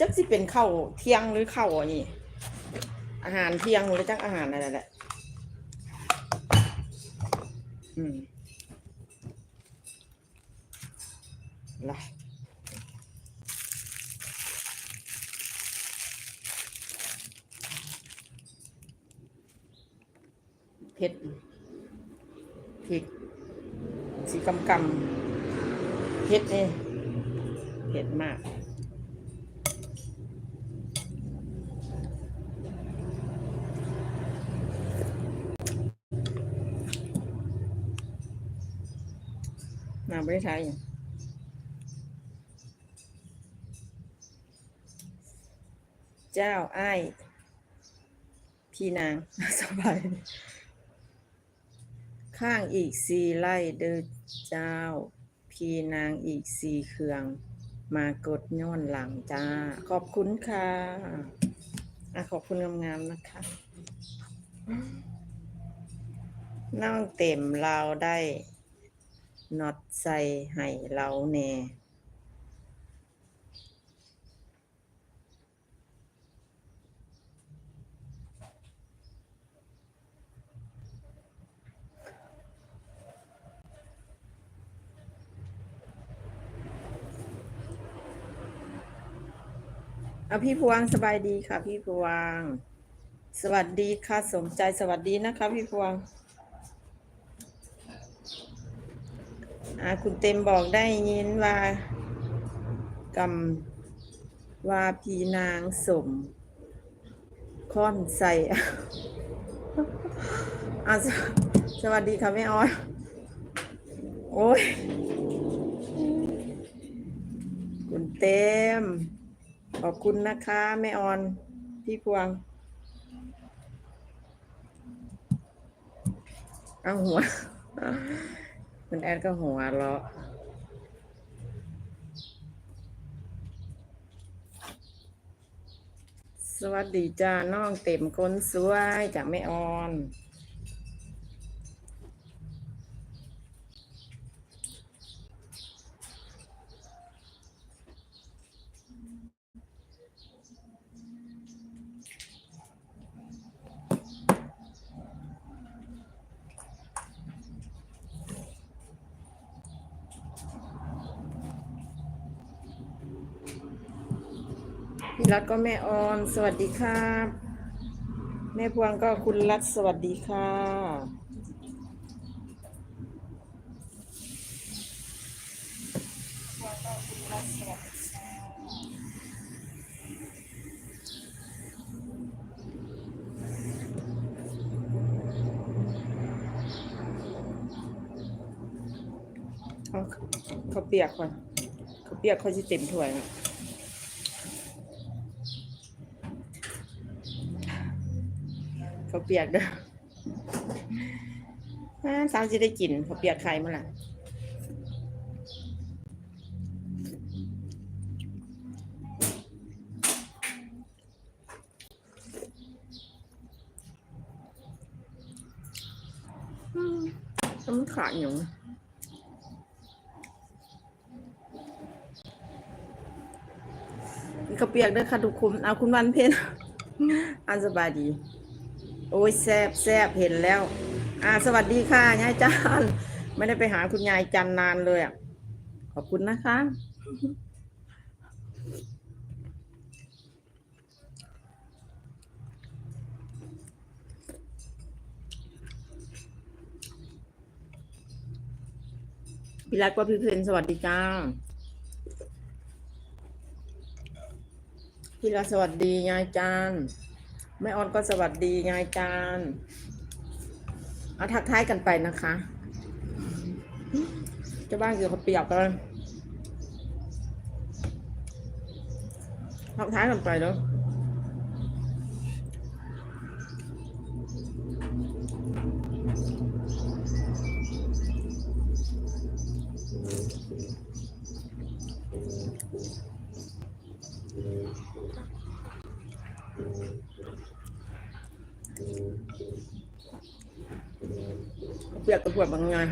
จักสิเป็นข้าวเที่ยงหรือข้าวอันนี้อาหารเที่ยงหรือจักอาหารอะไรแหละอืมไรเผ็ดพริกสีกำกำเผ็ดนี่เผ็ดมาก มาไม่ได้ใช้เจ้าไอ้พี่นางสบาย ข้างอีกสี่ไร่เด้อเจ้า พี่นางอีกสี่เครื่อง มากดย้อนหลังจ้า ขอบคุณค่ะอะขอบคุณงามๆนะคะน้องเต็มเราได้ น็อตใส่ให้เราแน่เอาพี่พวงสบายดีค่ะ พี่พวง สวัสดีค่ะสมใจสวัสดีนะคะ พี่พวง อาคุณเต็มบอกได้ยินว่ากำว่าพีนางสมค่อนใส่อาสสวัสดีค่ะแม่ออนโอ้ย คุณเต็ม ขอบคุณนะคะแม่ออน พี่พวง เอาหัว คุณแอดก็หัวเราะสวัสดีจ้าน้องเต็มคนสวยจากแม่ออน พี่รัฐก็แม่ออน สวัสดีครับ แม่พวงก็คุณรัฐสวัสดีค่ะเอาเขาเปียกก่อนเขาเปียกเขาจะเต็มถ้วยนะ เขาเปียกเด้ออ่าสาวจะได้กินเขาเปียกใครมื่อไหร่ะมันขาดอยู่มีข้าเปียกด้วยค่ะทุกคนเอาคุณวันเพ็ญอันสบายดี โอ้ยแซบแซบเห็นแล้ว อ่า สวัสดีค่ะยายจันไม่ได้ไปหาคุณยายจันนานเลยอะขอบคุณนะคะ พี่รักว่าพี่เพนสวัสดีจ้าพี่รักสวัสดียายจาน แม่ออนก็สวัสดียายจานเอาทักทายกันไปนะคะเจ้าบ้านเกี่ยวกับเปียกกันทักทายกันไปเนาะ เปียกกับปวดบางงาน